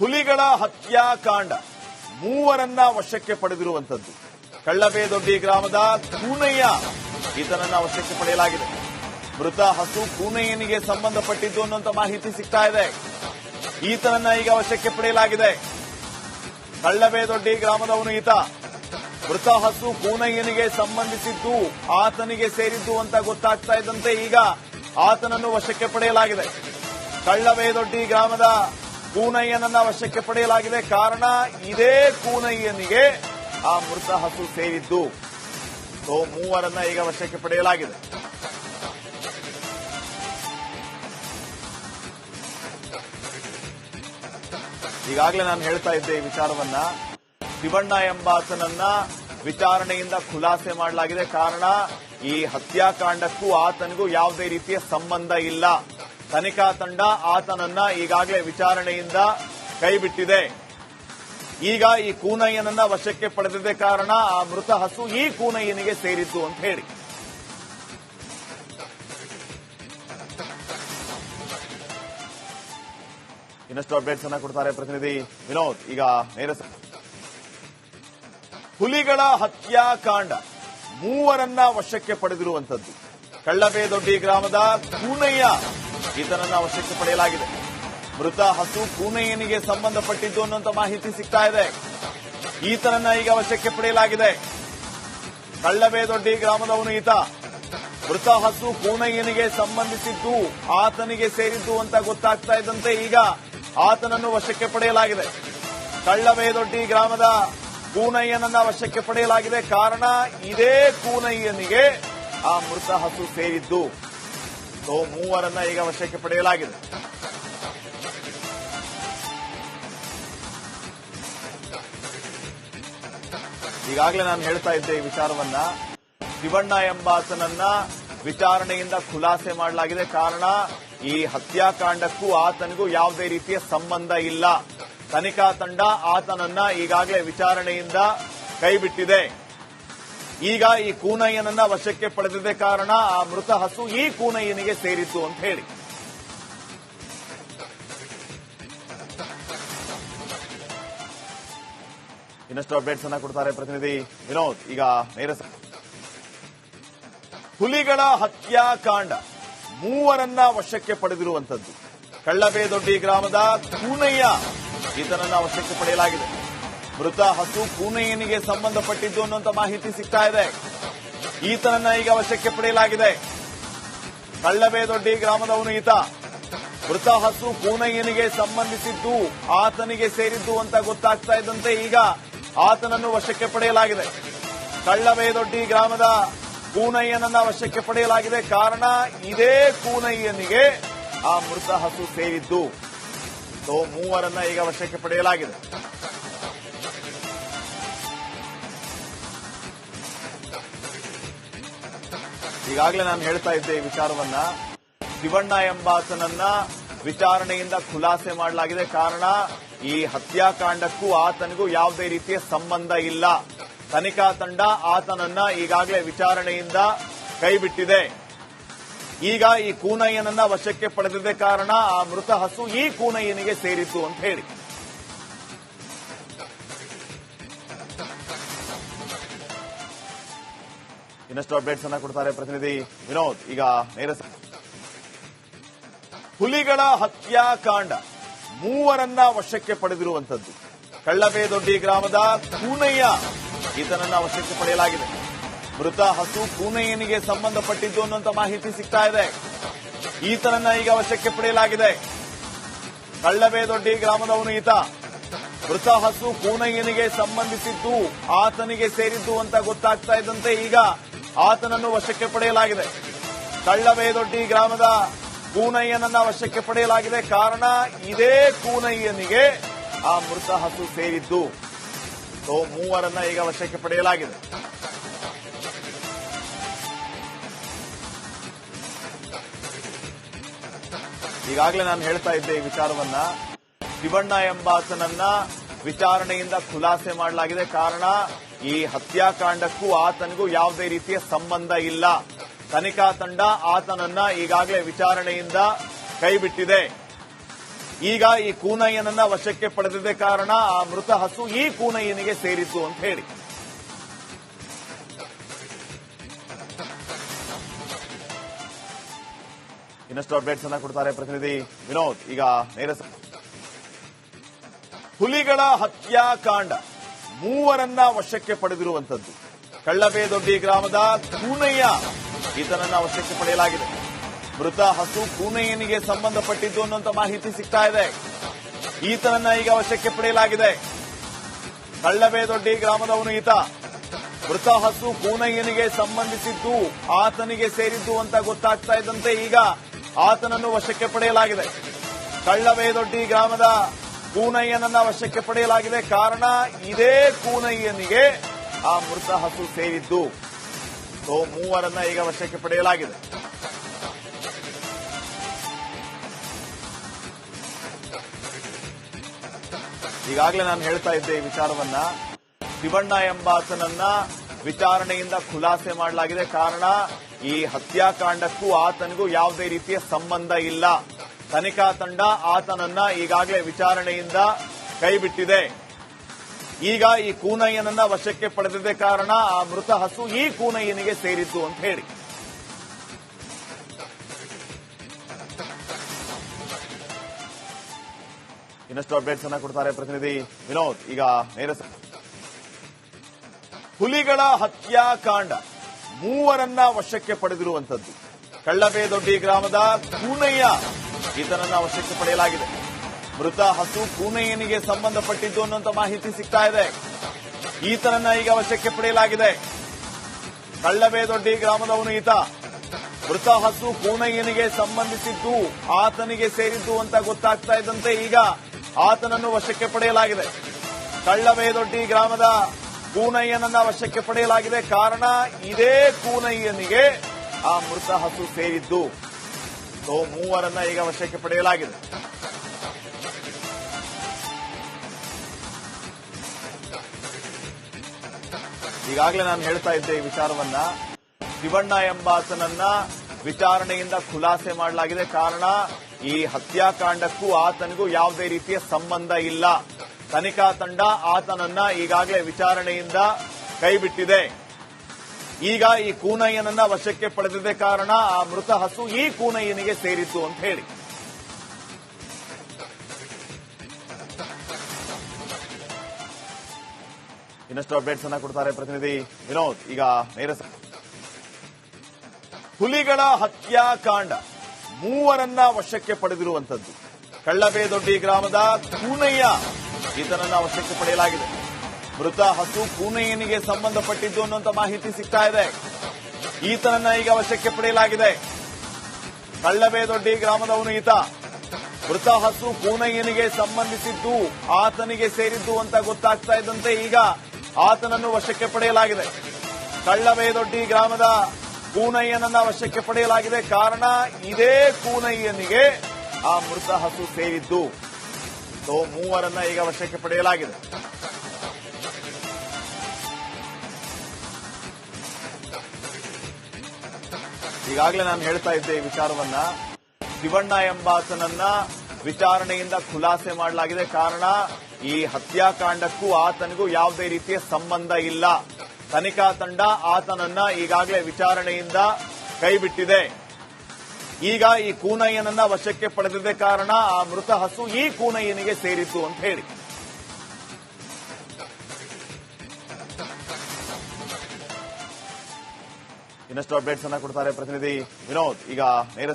ಹುಲಿಗಳ ಹತ್ಯಾಕಾಂಡ ಮೂವರನ್ನ ವಶಕ್ಕೆ ಪಡೆದಿರುವಂತದ್ದು ಕಳ್ಳಬೇದೊಡ್ಡಿ ಗ್ರಾಮದ ಕೂನಯ್ಯ ಈತನನ್ನ ವಶಕ್ಕೆ ಪಡೆಯಲಾಗಿದೆ. ಮೃತ ಹಸು ಕೂನಯ್ಯನಿಗೆ ಸಂಬಂಧಪಟ್ಟಿದ್ದು ಅನ್ನುವಂತ ಮಾಹಿತಿ ಸಿಗ್ತಾ ಇದೆ. ಈತನನ್ನ ಈಗ ವಶಕ್ಕೆ ಪಡೆಯಲಾಗಿದೆ. ಕಳ್ಳಬೇದೊಡ್ಡಿ ಗ್ರಾಮದವನು ಈತ. ಮೃತ ಹಸು ಕೂನಯ್ಯನಿಗೆ ಸಂಬಂಧಿಸಿದ್ದು, ಆತನಿಗೆ ಸೇರಿದ್ದು ಅಂತ ಗೊತ್ತಾಗ್ತಾ ಇದ್ದಂತೆ ಈಗ ಆತನನ್ನು ವಶಕ್ಕೆ ಪಡೆಯಲಾಗಿದೆ. ಕಳ್ಳಬೇದೊಡ್ಡಿ ಗ್ರಾಮದ ಕೂನಯ್ಯನನ್ನ ವಶಕ್ಕೆ ಪಡೆಯಲಾಗಿದೆ. ಕಾರಣ ಇದೇ ಕೂನಯ್ಯನಿಗೆ ಆ ಮೃತ ಹಸು ಸೇರಿದ್ದು. ಸೊ, ಮೂವರನ್ನ ಈಗ ವಶಕ್ಕೆ ಪಡೆಯಲಾಗಿದೆ. ಈಗಾಗಲೇ ನಾನು ಹೇಳ್ತಾ ಇದ್ದೆ ಈ ವಿಚಾರವನ್ನ. ಶಿವಣ್ಣ ಎಂಬಾತನನ್ನ ವಿಚಾರಣೆಯಿಂದ ಖುಲಾಸೆ ಮಾಡಲಾಗಿದೆ. ಕಾರಣ ಈ ಹತ್ಯಾಕಾಂಡಕ್ಕೂ ಆತನಿಗೂ ಯಾವುದೇ ರೀತಿಯ ಸಂಬಂಧ ಇಲ್ಲ. ತನಿಖಾ ತಂಡ ಆತನನ್ನ ಈಗಾಗಲೇ ವಿಚಾರಣೆಯಿಂದ ಕೈಬಿಟ್ಟಿದೆ. ಈಗ ಈ ಕೂನಯ್ಯನನ್ನ ವಶಕ್ಕೆ ಪಡೆದಿದ್ದ ಕಾರಣ ಆ ಮೃತ ಹಸು ಈ ಕೂನಯ್ಯನಿಗೆ ಸೇರಿದ್ದು ಅಂತ ಹೇಳಿ. ಇನ್ನಷ್ಟು ಅಪ್ಡೇಟ್ಸ್ ಅನ್ನ ಕೊಡ್ತಾರೆ ಪ್ರತಿನಿಧಿ ವಿನೋದ್. ಈಗ ನೇರ ಹುಲಿಗಳ ಹತ್ಯಾಕಾಂಡ ಮೂವರನ್ನ ವಶಕ್ಕೆ ಪಡೆದಿರುವಂತದ್ದು ಕಳ್ಳಬೇದೊಡ್ಡಿ ಗ್ರಾಮದ ಕೂನಯ್ಯ ಈತನನ್ನ ವಶಕ್ಕೆ ಪಡೆಯಲಾಗಿದೆ. ಮೃತ ಹಸು ಪೂನೆಯನಿಗೆ ಸಂಬಂಧಪಟ್ಟಿದ್ದು ಅನ್ನುವಂಥ ಮಾಹಿತಿ ಸಿಗ್ತಾ ಇದೆ. ಈತನನ್ನ ಈಗ ವಶಕ್ಕೆ ಪಡೆಯಲಾಗಿದೆ. ಕಳ್ಳಬೇದೊಡ್ಡಿ ಗ್ರಾಮದವನು ಈತ. ಮೃತ ಹಸು ಪೂನಯ್ಯನಿಗೆ ಸಂಬಂಧಿಸಿದ್ದು, ಆತನಿಗೆ ಸೇರಿದ್ದು ಅಂತ ಗೊತ್ತಾಗ್ತಾ ಇದ್ದಂತೆ ಈಗ ಆತನನ್ನು ವಶಕ್ಕೆ ಪಡೆಯಲಾಗಿದೆ. ಕಳ್ಳಬೇದೊಡ್ಡಿ ಗ್ರಾಮದ ಕೂನಯ್ಯನನ್ನ ವಶಕ್ಕೆ ಪಡೆಯಲಾಗಿದೆ. ಕಾರಣ ಇದೇ ಪೂನಯ್ಯನಿಗೆ ಆ ಮೃತ ಹಸು ಸೇರಿದ್ದು. ಸೊ ಮೂವರನ್ನ ಈಗ ವಶಕ್ಕೆ ಪಡೆಯಲಾಗಿದೆ. ಈಗಾಗಲೇ ನಾನು ಹೇಳ್ತಾ ಇದ್ದೆ ಈ ವಿಚಾರವನ್ನ. ಶಿವಣ್ಣ ಎಂಬಾತನನ್ನ ವಿಚಾರಣೆಯಿಂದ ಖುಲಾಸೆ ಮಾಡಲಾಗಿದೆ. ಕಾರಣ, ಈ ಹತ್ಯಾಕಾಂಡಕ್ಕೂ ಆತನಿಗೂ ಯಾವುದೇ ರೀತಿಯ ಸಂಬಂಧ ಇಲ್ಲ. ತನಿಖಾ ತಂಡ ಆತನನ್ನ ಈಗಾಗಲೇ ವಿಚಾರಣೆಯಿಂದ ಕೈಬಿಟ್ಟಿದೆ. ಈಗ ಈ ಕೂನಯ್ಯನನ್ನ ವಶಕ್ಕೆ ಪಡೆದಿದ್ದ ಕಾರಣ ಆ ಮೃತ ಹಸು ಈ ಕೂನಯ್ಯನಿಗೆ ಸೇರಿತ್ತು ಅಂತ ಹೇಳಿ. ಇನ್ನಷ್ಟು ಅಪ್ಡೇಟ್ಸ್ ಅನ್ನ ಕೊಡ್ತಾರೆ ಪ್ರತಿನಿಧಿ ವಿನೋದ್. ಈಗ ನೇರ ಹುಲಿಗಳ ಹತ್ಯಾಕಾಂಡ ಮೂವರನ್ನ ವಶಕ್ಕೆ ಪಡೆದಿರುವಂತದ್ದು ಕಳ್ಳಬೇದೊಡ್ಡಿ ಗ್ರಾಮದ ಕೂನಯ್ಯ ಈತನನ್ನ ವಶಕ್ಕೆ ಪಡೆಯಲಾಗಿದೆ. ಮೃತ ಹಸು ಕೂನಯ್ಯನಿಗೆ ಸಂಬಂಧಪಟ್ಟಿದ್ದು ಅನ್ನುವಂತ ಮಾಹಿತಿ ಸಿಗ್ತಾ ಇದೆ. ಈತನನ್ನ ಈಗ ವಶಕ್ಕೆ ಪಡೆಯಲಾಗಿದೆ. ಕಳ್ಳಬೇದೊಡ್ಡಿ ಗ್ರಾಮದವನು ಈತ. ಮೃತ ಹಸು ಕೂನಯ್ಯನಿಗೆ ಸಂಬಂಧಿಸಿದ್ದು, ಆತನಿಗೆ ಸೇರಿದ್ದು ಅಂತ ಗೊತ್ತಾಗ್ತಾ ಇದ್ದಂತೆ ಈಗ ಆತನನ್ನು ವಶಕ್ಕೆ ಪಡೆಯಲಾಗಿದೆ. ಕಳ್ಳಬೇ ದೊಡ್ಡಿ ಗ್ರಾಮದ ಕೂನಯ್ಯನನ್ನ ವಶಕ್ಕೆ ಪಡೆಯಲಾಗಿದೆ. ಕಾರಣ ಇದೇ ಕೂನಯ್ಯನಿಗೆ ಆ ಮೃತ ಹಸು ಸೇರಿದ್ದು. ಸೊ, ಮೂವರನ್ನ ಈಗ ವಶಕ್ಕೆ ಪಡೆಯಲಾಗಿದೆ. ಈಗಾಗಲೇ ನಾನು ಹೇಳ್ತಾ ಇದ್ದೆ ಈ ವಿಚಾರವನ್ನ. ಶಿವಣ್ಣ ಎಂಬಾತನನ್ನ ವಿಚಾರಣೆಯಿಂದ ಖುಲಾಸೆ ಮಾಡಲಾಗಿದೆ. ಕಾರಣ, ಈ ಹತ್ಯಾಕಾಂಡಕ್ಕೂ ಆತನಿಗೂ ಯಾವುದೇ ರೀತಿಯ ಸಂಬಂಧ ಇಲ್ಲ. ತನಿಖಾ ತಂಡ ಆತನನ್ನ ಈಗಾಗಲೇ ವಿಚಾರಣೆಯಿಂದ ಕೈಬಿಟ್ಟಿದೆ. ಈಗ ಈ ಕೂನಯ್ಯನನ್ನ ವಶಕ್ಕೆ ಪಡೆದಿದ್ದ ಕಾರಣ ಆ ಮೃತ ಹಸು ಈ ಕೂನಯ್ಯನಿಗೆ ಸೇರಿತು ಅಂತ ಹೇಳಿ. ಇನ್ನಷ್ಟು ಅಪ್ಡೇಟ್ಸ್ ಅನ್ನ ಕೊಡ್ತಾರೆ ಪ್ರತಿನಿಧಿ ವಿನೋದ್. ಈಗ ನೇರ ಹುಲಿಗಳ ಹತ್ಯಾಕಾಂಡ ಮೂವರನ್ನ ವಶಕ್ಕೆ ಪಡೆದಿರುವಂತದ್ದು ಕಳ್ಳಬೇದೊಡ್ಡಿ ಗ್ರಾಮದ ಕೂನಯ್ಯ ಈತನನ್ನ ವಶಕ್ಕೆ ಪಡೆಯಲಾಗಿದೆ. ಮೃತ ಹಸು ಕೂನಯ್ಯನಿಗೆ ಸಂಬಂಧಪಟ್ಟಿದ್ದು ಅನ್ನುವಂತ ಮಾಹಿತಿ ಸಿಗ್ತಾ ಇದೆ. ಈತನನ್ನ ಈಗ ವಶಕ್ಕೆ ಪಡೆಯಲಾಗಿದೆ. ಕಳ್ಳಬೇದೊಡ್ಡಿ ಗ್ರಾಮದವನು ಈತ. ಮೃತ ಹಸು ಕೂನಯ್ಯನಿಗೆ ಸಂಬಂಧಿಸಿದ್ದು, ಆತನಿಗೆ ಸೇರಿದ್ದು ಅಂತ ಗೊತ್ತಾಗ್ತಾ ಇದ್ದಂತೆ ಈಗ ಆತನನ್ನು ವಶಕ್ಕೆ ಪಡೆಯಲಾಗಿದೆ. ಕಳ್ಳಬೇದೊಡ್ಡಿ ಗ್ರಾಮದ ಕೂನಯ್ಯನನ್ನ ವಶಕ್ಕೆ ಪಡೆಯಲಾಗಿದೆ. ಕಾರಣ ಇದೇ ಕೂನಯ್ಯನಿಗೆ ಆ ಮೃತ ಹಸು ಸೇರಿದ್ದು. ಸೊ, ಮೂವರನ್ನ ಈಗ ವಶಕ್ಕೆ ಪಡೆಯಲಾಗಿದೆ. ಈಗಾಗಲೇ ನಾನು ಹೇಳ್ತಾ ಇದ್ದೆ ಈ ವಿಚಾರವನ್ನ. ಶಿವಣ್ಣ ಎಂಬಾತನನ್ನ ವಿಚಾರಣೆಯಿಂದ ಖುಲಾಸೆ ಮಾಡಲಾಗಿದೆ. ಕಾರಣ ಈ ಹತ್ಯಾಕಾಂಡಕ್ಕೂ ಆತನಿಗೂ ಯಾವುದೇ ರೀತಿಯ ಸಂಬಂಧ ಇಲ್ಲ. ತನಿಖಾ ತಂಡ ಆತನನ್ನ ಈಗಾಗಲೇ ವಿಚಾರಣೆಯಿಂದ ಕೈಬಿಟ್ಟಿದೆ. ಈಗ ಈ ಕೂನಯ್ಯನನ್ನ ವಶಕ್ಕೆ ಪಡೆದಿದ್ದ ಕಾರಣ ಆ ಮೃತ ಹಸು ಈ ಕೂನಯ್ಯನಿಗೆ ಸೇರಿತು ಅಂತ ಹೇಳಿ. ಇನ್ನಷ್ಟು ಅಪ್ಡೇಟ್ಸ್ ಅನ್ನ ಕೊಡ್ತಾರೆ ಪ್ರತಿನಿಧಿ ವಿನೋದ್. ಈಗ ನೇರ ಹುಲಿಗಳ ಹತ್ಯಾಕಾಂಡ. ಮೂವರನ್ನ ವಶಕ್ಕೆ ಪಡೆದಿರುವಂತದ್ದು ಕಳ್ಳಬೇದೊಡ್ಡಿ ಗ್ರಾಮದ ಕೂನಯ್ಯ ಈತನನ್ನ ವಶಕ್ಕೆ ಪಡೆಯಲಾಗಿದೆ. ಮೃತ ಹಸು ಕೂನಯ್ಯನಿಗೆ ಸಂಬಂಧಪಟ್ಟಿದ್ದು ಅನ್ನುವಂತ ಮಾಹಿತಿ ಸಿಗ್ತಾ ಇದೆ. ಈತನನ್ನ ಈಗ ವಶಕ್ಕೆ ಪಡೆಯಲಾಗಿದೆ. ಕಳ್ಳಬೇದೊಡ್ಡಿ ಗ್ರಾಮದವನು ಈತ. ಮೃತ ಹಸು ಕೂನಯ್ಯನಿಗೆ ಸಂಬಂಧಿಸಿದ್ದು, ಆತನಿಗೆ ಸೇರಿದ್ದು ಅಂತ ಗೊತ್ತಾಗ್ತಾ ಇದ್ದಂತೆ ಈಗ ಆತನನ್ನು ವಶಕ್ಕೆ ಪಡೆಯಲಾಗಿದೆ. ಕಳ್ಳಬೇದೊಡ್ಡಿ ಗ್ರಾಮದ ಕೂನಯ್ಯನನ್ನ ವಶಕ್ಕೆ ಪಡೆಯಲಾಗಿದೆ. ಕಾರಣ ಇದೇ ಕೂನಯ್ಯನಿಗೆ ಆ ಮೃತ ಹಸು ಸೇರಿದ್ದು. ಸೊ, ಮೂವರನ್ನ ಈಗ ವಶಕ್ಕೆ ಪಡೆಯಲಾಗಿದೆ. ಈಗಾಗಲೇ ನಾನು ಹೇಳ್ತಾ ಇದ್ದೆ ಈ ವಿಚಾರವನ್ನ. ಶಿವಣ್ಣ ಎಂಬಾತನನ್ನ ವಿಚಾರಣೆಯಿಂದ ಖುಲಾಸೆ ಮಾಡಲಾಗಿದೆ. ಕಾರಣ ಈ ಹತ್ಯಾಕಾಂಡಕ್ಕೂ ಆತನಿಗೂ ಯಾವುದೇ ರೀತಿಯ ಸಂಬಂಧ ಇಲ್ಲ. ತನಿಖಾ ತಂಡ ಆತನನ್ನ ಈಗಾಗಲೇ ವಿಚಾರಣೆಯಿಂದ ಕೈಬಿಟ್ಟಿದೆ. ಈಗ ಈ ಕೂನಯ್ಯನನ್ನ ವಶಕ್ಕೆ ಪಡೆದಿದ್ದ ಕಾರಣ ಆ ಮೃತ ಹಸು ಈ ಕೂನಯ್ಯನಿಗೆ ಸೇರಿದ್ದು ಅಂತ ಹೇಳಿ. ಇನ್ನಷ್ಟು ಅಪ್ಡೇಟ್ಸ್ ಅನ್ನ ಕೊಡ್ತಾರೆ ಪ್ರತಿನಿಧಿ ವಿನೋದ್. ಈಗ ನೇರ ಹುಲಿಗಳ ಹತ್ಯಾಕಾಂಡ ಮೂವರನ್ನ ವಶಕ್ಕೆ ಪಡೆದಿರುವಂತದ್ದು ಕಳ್ಳಬೇದೊಡ್ಡಿ ಗ್ರಾಮದ ಕೂನಯ್ಯ ಈತನನ್ನ ವಶಕ್ಕೆ ಪಡೆಯಲಾಗಿದೆ. ಮೃತ ಹಸು ಪೂನೆಯನಿಗೆ ಸಂಬಂಧಪಟ್ಟಿದ್ದು ಅನ್ನುವಂಥ ಮಾಹಿತಿ ಸಿಗ್ತಾ ಇದೆ. ಈತನನ್ನ ಈಗ ವಶಕ್ಕೆ ಪಡೆಯಲಾಗಿದೆ. ಕಳ್ಳಬೇದೊಡ್ಡಿ ಗ್ರಾಮದವನು ಈತ. ಮೃತ ಹಸು ಕೂನಯ್ಯನಿಗೆ ಸಂಬಂಧಿಸಿದ್ದು, ಆತನಿಗೆ ಸೇರಿದ್ದು ಅಂತ ಗೊತ್ತಾಗ್ತಾ ಇದ್ದಂತೆ ಈಗ ಆತನನ್ನು ವಶಕ್ಕೆ ಪಡೆಯಲಾಗಿದೆ. ಕಳ್ಳಬೇದೊಡ್ಡಿ ಗ್ರಾಮದ ಕೂನಯ್ಯನನ್ನ ವಶಕ್ಕೆ ಪಡೆಯಲಾಗಿದೆ. ಕಾರಣ ಇದೇ ಕೂನಯ್ಯನಿಗೆ ಆ ಮೃತ ಹಸು ಸೇರಿದ್ದು. ಸೊ ಮೂವರನ್ನ ಈಗ ವಶಕ್ಕೆ ಪಡೆಯಲಾಗಿದೆ. ಈಗಾಗಲೇ ನಾನು ಹೇಳ್ತಾ ಇದ್ದೆ ಈ ವಿಚಾರವನ್ನ. ಶಿವಣ್ಣ ಎಂಬಾತನನ್ನ ವಿಚಾರಣೆಯಿಂದ ಖುಲಾಸೆ ಮಾಡಲಾಗಿದೆ. ಕಾರಣ, ಈ ಹತ್ಯಾಕಾಂಡಕ್ಕೂ ಆತನಿಗೂ ಯಾವುದೇ ರೀತಿಯ ಸಂಬಂಧ ಇಲ್ಲ. ತನಿಖಾ ತಂಡ ಆತನನ್ನ ಈಗಾಗಲೇ ವಿಚಾರಣೆಯಿಂದ ಕೈಬಿಟ್ಟಿದೆ. ಈಗ ಈ ಕೂನಯ್ಯನನ್ನ ವಶಕ್ಕೆ ಪಡೆದಿದ್ದ ಕಾರಣ ಆ ಮೃತ ಹಸು ಈ ಕೂನಯ್ಯನಿಗೆ ಸೇರಿತು ಅಂತ ಹೇಳಿ. ಇನ್ನಷ್ಟು ಅಪ್ಡೇಟ್ಸ್ ಅನ್ನ ಕೊಡ್ತಾರೆ ಪ್ರತಿನಿಧಿ ವಿನೋದ್. ಈಗ ನೇರ ಹುಲಿಗಳ ಹತ್ಯಾಕಾಂಡ ಮೂವರನ್ನ ವಶಕ್ಕೆ ಪಡೆದಿರುವಂತದ್ದು ಕಳ್ಳಬೇದೊಡ್ಡಿ ಗ್ರಾಮದ ಕೂನಯ್ಯ ಈತನನ್ನ ವಶಕ್ಕೆ ಪಡೆಯಲಾಗಿದೆ. ಮೃತ ಹಸು ಕೂನಯ್ಯನಿಗೆ ಸಂಬಂಧಪಟ್ಟಿದ್ದು ಅನ್ನುವಂತ ಮಾಹಿತಿ ಸಿಗ್ತಾ ಇದೆ. ಈತನನ್ನ ಈಗ ವಶಕ್ಕೆ ಪಡೆಯಲಾಗಿದೆ. ಕಳ್ಳಬೇದೊಡ್ಡಿ ಗ್ರಾಮದವನು ಈತ. ಮೃತ ಹಸು ಕೂನಯ್ಯನಿಗೆ ಸಂಬಂಧಿಸಿದ್ದು, ಆತನಿಗೆ ಸೇರಿದ್ದು ಅಂತ ಗೊತ್ತಾಗ್ತಾ ಇದ್ದಂತೆ ಈಗ ಆತನನ್ನು ವಶಕ್ಕೆ ಪಡೆಯಲಾಗಿದೆ. ಕಳ್ಳಬೇ ದೊಡ್ಡಿ ಗ್ರಾಮದ ಕೂನಯ್ಯನನ್ನ ವಶಕ್ಕೆ ಪಡೆಯಲಾಗಿದೆ. ಕಾರಣ ಇದೇ ಕೂನಯ್ಯನಿಗೆ ಆ ಮೃತ ಹಸು ಸೇರಿದ್ದು. ಸೊ, ಮೂವರನ್ನ ಈಗ ವಶಕ್ಕೆ ಪಡೆಯಲಾಗಿದೆ. ಈಗಾಗಲೇ ನಾನು ಹೇಳ್ತಾ ಇದ್ದೆ ಈ ವಿಚಾರವನ್ನ. ಶಿವಣ್ಣ ಎಂಬಾತನನ್ನ ವಿಚಾರಣೆಯಿಂದ ಖುಲಾಸೆ ಮಾಡಲಾಗಿದೆ. ಕಾರಣ, ಈ ಹತ್ಯಾಕಾಂಡಕ್ಕೂ ಆತನಿಗೂ ಯಾವುದೇ ರೀತಿಯ ಸಂಬಂಧ ಇಲ್ಲ. ತನಿಖಾ ತಂಡ ಆತನನ್ನ ಈಗಾಗಲೇ ವಿಚಾರಣೆಯಿಂದ ಕೈಬಿಟ್ಟಿದೆ. ಈಗ ಈ ಕೂನಯ್ಯನನ್ನ ವಶಕ್ಕೆ ಪಡೆದಿದ್ದ ಕಾರಣ ಆ ಮೃತ ಹಸು ಈ ಕೂನಯ್ಯನಿಗೆ ಸೇರಿತು ಅಂತ ಹೇಳಿ. ಇನ್ನಷ್ಟು ಅಪ್ಡೇಟ್ಸ್ ಅನ್ನ ಕೊಡ್ತಾರೆ ಪ್ರತಿನಿಧಿ ವಿನೋದ್. ಈಗ ನೇರ